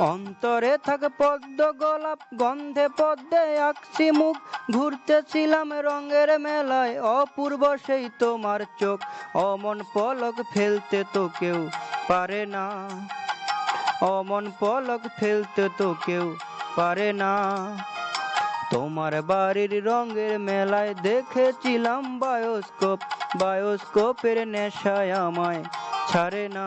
অন্তরে থাকে পদ্ম গোলাপ, গন্ধে পদ্মে আঁকছি মুখ। ঘুরতেছিলাম রঙের মেলায়, অপূর্ব সেই তোমার চোখ। অমন পলক ফেলতে তো কেউ পারে না। অমন পলক ফেলতে তো কেউ পারে না। তোমার বাড়ির রঙের মেলায় দেখেছিলাম বায়োস্কোপ। বায়োস্কোপের নেশায় আমায় ছাড়ে না।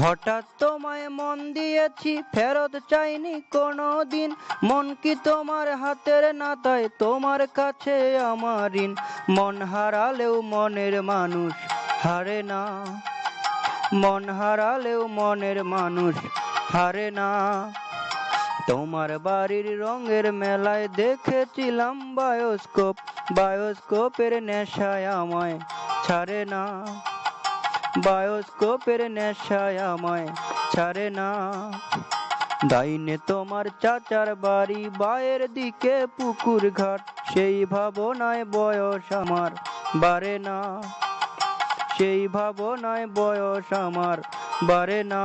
হঠাৎ তোমায় মন দিয়েছি, ফেরত চাইনি কোনো দিন মন কি তোমার হাতের নাতায় তোমার কাছে আমার ঋণ। মন হারালেও মনের মানুষ হারে না। মন হারালেও মনের মানুষ হারে না। তোমার বাড়ির রঙের মেলায় দেখেছিলাম বায়োস্কোপ। বায়োস্কোপের নেশায় আমায় ছাড়ে না। বায়োস্কোপের নেশায় আমায় ছাড়ে না। ডাইনে তোমার চাচার বাড়ি, বায়ের দিকে পুকুর ঘাট, সেই ভাবনায় বয়স আমার বাড়ে না। সেই ভাবনায় বয়স আমার বাড়ে না।